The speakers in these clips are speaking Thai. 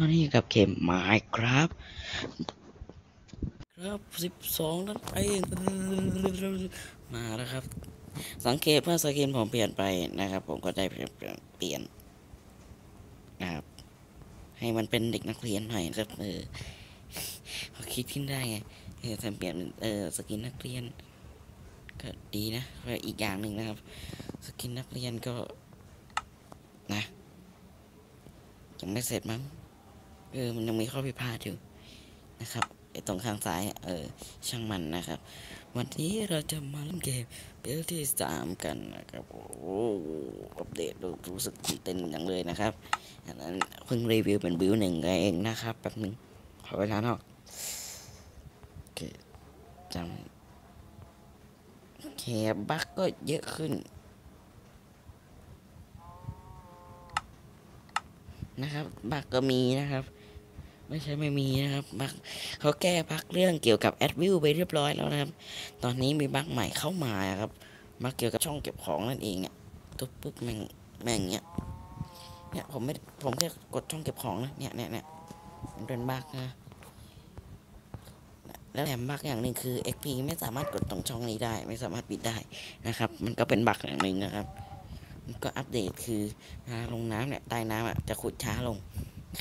ตอนนี้กับเกมไมค์ครับ ครับสิบสองนั่นเองมาแล้วครับ สังเกตว่าสกินผมเปลี่ยนไปนะครับ ผมก็ได้เปลี่ยนนะครับ ให้มันเป็นเด็กนักเรียนหน่อยครับเออเขาคิดขึ้นได้ไงเออทำเปลี่ยนเป็นเออสกินนักเรียน ก็ดีนะแล้วอีกอย่างหนึ่งนะครับ สกินนักเรียนก็นะยังไม่เสร็จมั้ง เออมันยังมีข้อพิพาทอยู่นะครับไอตรงข้างซ้ายเออช่างมันนะครับ วันนี้เราจะมาเล่นเกมเบลที่สามกันนะครับโอ้อัปเดตรู้สึกตื่นเต้นอย่างเลยนะครับอันนั้นเพิ่งรีวิวเป็นบิวหนึ่งเองนะครับแป๊บหนึ่งขอเวลานอกโอเคจำโอเคบั๊กก็เยอะขึ้นนะครับบักก็มีนะครับ ไม่ใช่ไม่มีนะครับบักเขาแก้บักเรื่องเกี่ยวกับแอดวิวไปเรียบร้อยแล้วนะครับ ตอนนี้มีบักใหม่เข้ามาครับบักเกี่ยวกับช่องเก็บของนั่นเองเนี่ยตุ๊บปุ๊บแม่งแม่งเนี้ยเนี่ยผมไม่ผมแค่กดช่องเก็บของนะเนี่ยเนี่ยเนี่ยมันเป็นบักนะแล้วแถมบักอย่างหนึ่งคือ XP ไม่สามารถกดตรงช่องนี้ได้ ไม่สามารถปิดได้นะครับ มันก็เป็นบักอย่างหนึ่งนะครับมันก็อัปเดตคือลาลงน้ำเนี่ยใต้น้ำอะจะขุดช้าลง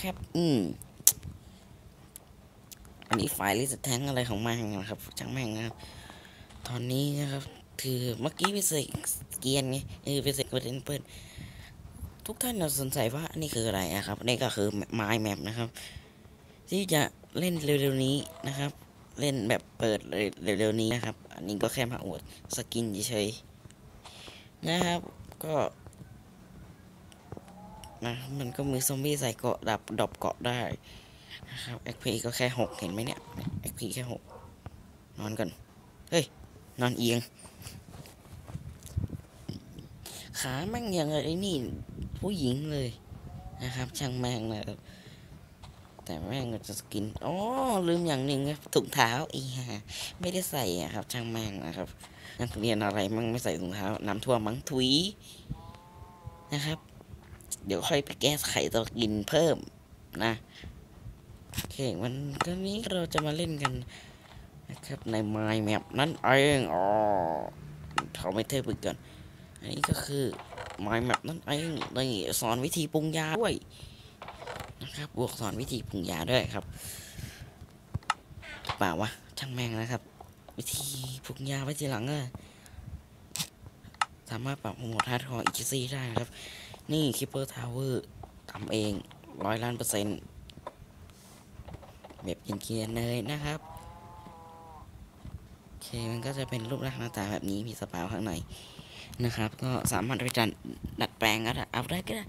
ครับ อืม อันนี้ไฟล์ลิสแทงอะไรของแมันนะครับช่างแม่งนะครับ ตอนนี้นะครับ คือเมื่อกี้ไปเสกเกียนไงเออไปเสกประเด็นเปิดทุกท่านเราสนใจว่าอันี่คืออะไรนะครับ นี่ก็คือไม้แมปนะครับ ที่จะเล่นเร็วๆนี้นะครับ เล่นแบบเปิดเร็วๆนี้นะครับ อันนี้ก็แค่มาอวดสกินเฉยๆนะครับก็นะมันก็มีซอมบี้ใส่เกาะดับดอปเกาะได้ นะครับ XP ก็แค่หกเห็นไหมเนี่ย XP แค่หกนอนก่อน เฮ้ย นอนเอียง ขาแม่งยังไอ้นี่ ผู้หญิงเลยนะครับ ช่างแม่งนะครับแต่แม่งจะสกินอ๋อลืมอย่างหนึ่งครับถุงเท้าอีห่าไม่ได้ใส่อะครับ ช่างแม่งนะครับนักเรียนอะไรมั่งไม่ใส่ถุงเท้าน้ำท่วมมั้งทุยนะครับ เดี๋ยวค่อยไปแก้ไขตัวกินเพิ่มนะ โอเควันก็นี้เราจะมาเล่นกันนะครับใน My Map นั่นเองอ๋อเขาไม่เทปอีกก่อนอันนี้ก็คือ My Map นั่นเองนี่สอนวิธีปรุงยาด้วยนะครับบวกสอนวิธีปรุงยาด้วยครับเปล่าวะช่างแม่งนะครับ วิธีปรุงยาไว้ทีหลังอะสามารถปรับโหมดฮาร์ดคอร์อีกซีได้นะครับ นี่คิปเปอร์ทาวเวอร์ทำเองร้อยล้านเปอร์เซ็นต์ แบบเกียนๆเลยนะครับโอเคมันก็จะเป็นรูปร่างหน้าตาแบบนี้มีสปาวข้างในนะครับ ก็สามารถไปดัดดัดแปลงก็ได้เอาได้ก็ได้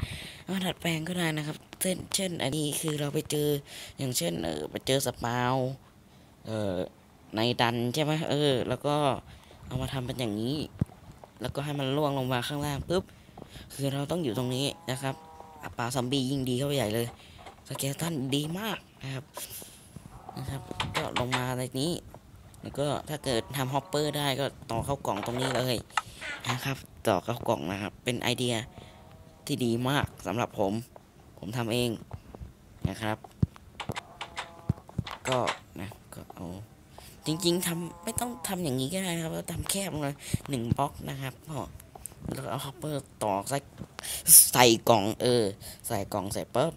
เอาดัดแปลงก็ได้นะครับ เช่นเช่น อันนี้คือเราไปเจออย่างเช่นเออไปเจอสปาวเออในดันใช่ไหมเออ แล้วก็เอามาทำเป็นอย่างนี้ แล้วก็ให้มันล่วงลงมาข้างล่างปุ๊บคือเราต้องอยู่ตรงนี้นะครับปลาซอมบี้ยิ่งดีเข้าไปใหญ่เลยสเกลตันดีมากนะครับ นะครับ ก็ลงมาในนี้ แล้วก็ถ้าเกิดทำฮอปเปอร์ได้ก็ต่อเข้ากล่องตรงนี้เลยนะครับ ต่อเข้ากล่องนะครับ เป็นไอเดียที่ดีมากสำหรับผม ผมทำเองนะครับ ก็นะก็เอาจริงๆทำไม่ต้องทำอย่างนี้ก็ได้นะครับทำแคบเลยหนึ่งบล็อกนะครับพอแล้วเอาฮอปเปอร์ต่อใส่ใส่กล่องเออ ใส่กล่องใส่ปุ๊บ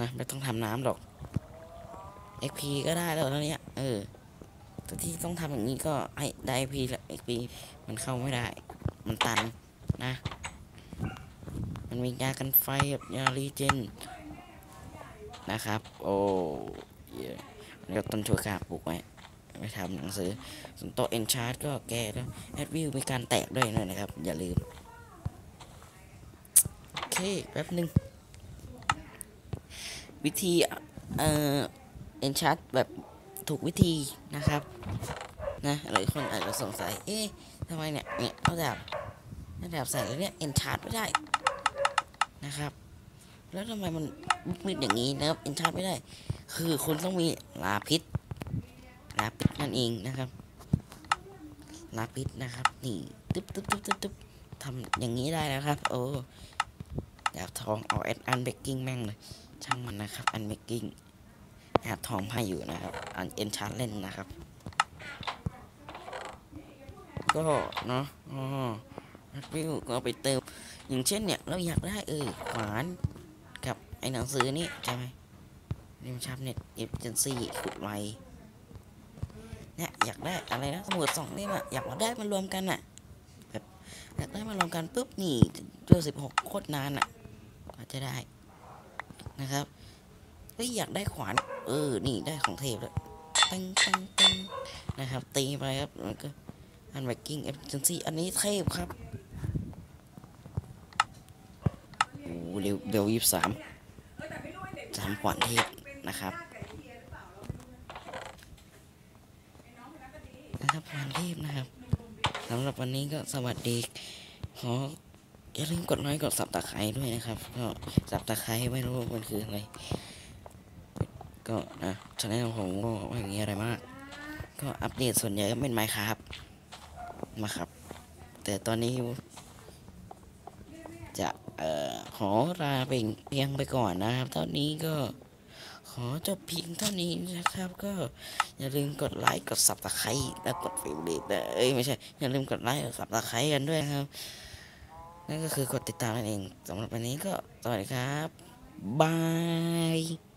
นะไม่ต้องทำน้ำหรอก XP ก็ได้แล้วเนี้ยเออแต่ที่ต้องทำอย่างนี้ก็ให้ได้ XP และ XP มันเข้าไม่ได้ มันตันนะ มันมียากันไฟกับยารีเจนนะครับ โอ้ยแล้วต้นชั่วคาปลูกไว้ไปทำหนังสือส่วนโต๊ะเอนชาร์ดก็แก้แล้วแอดวิวมีการแตกด้วยนะครับ อย่าลืม โอเค แป๊บหนึ่งวิธี เอ่อ เอนชาร์แบบถูกวิธีนะครับ นะหลายคนอาจจะสงสัย เอ๊ะทำไมเนี่ย เนี่ยระดับระดับใส่แล้วเนี่ยเอนชาร์ไม่ได้นะครับ แล้วทำไมมันมืดอย่างนี้นะครับเอนชาร์ไม่ได้ คือคุณต้องมีลาพิษลาพิษนั่นเองนะครับลาพิษนะครับ นี่ตึ๊บตึ๊บตึ๊บตึ๊บตึ๊บทำอย่างนี้ได้แล้วครับ โอ้ดาบทองเอาแอดอันเบกกิ้งแม่งเลยช่างมันนะครับ อันเมกกิ้ง แอบทองไพ่อยู่นะครับอันเอ็นชาร์เล่นนะครับ ก็เนาะอ๋อวิวก็เอาไปเติม อย่างเช่นเนี่ย เราอยากได้เออขวานกับไอ้หนังสือนี่ใช่ไหมริมชับเน็ตเอฟเจนซี่ขุดไวเนี่ยอยากได้อะไรนะสมุดสองเล่มอะอยากมาได้มารวมกันอะแบบอยากได้มารวมกันปุ๊บนี่ตัวสิบหกโคตรนานอะกว่าจะได้นะครับ เฮ้ยอยากได้ขวาน เออ นี่ได้ของเทพแล้วตังตังตังนะครับ ตีไปครับแล้วก็อันไวกิ้งเอฟเจนซี่อันนี้เทพครับโอ้เร็วเร็วยี่สามสามขวัญเทพนะครับนะครับขวัญเทพนะครับสำหรับวันนี้ก็สวัสดีขออย่าลืมกดไลค์กดสับตะไคร้ด้วยนะครับก็สับตะไคร้ไม่รู้ว่ามันคืออะไร ก็นะชาแนลผมก็ไม่มีอะไรมาก ก็อัปเดตส่วนใหญ่ก็เป็นไมค์ครับมาครับ แต่ตอนนี้ จะเอ่อขอลาไปเพียงไปก่อนนะครับเท่านี้ก็ขอจบเพียงเท่านี้นะครับ ก็อย่าลืมกดไลค์กดสับตะไคร้และกดฟิลเลตเอ้ยไม่ใช่ อย่าลืมกดไลค์กดสับตะไคร้กันด้วยนะครับ นั่นก็คือกดติดตามนั่นเองสำหรับวันนี้ก็สวัสดีครับบาย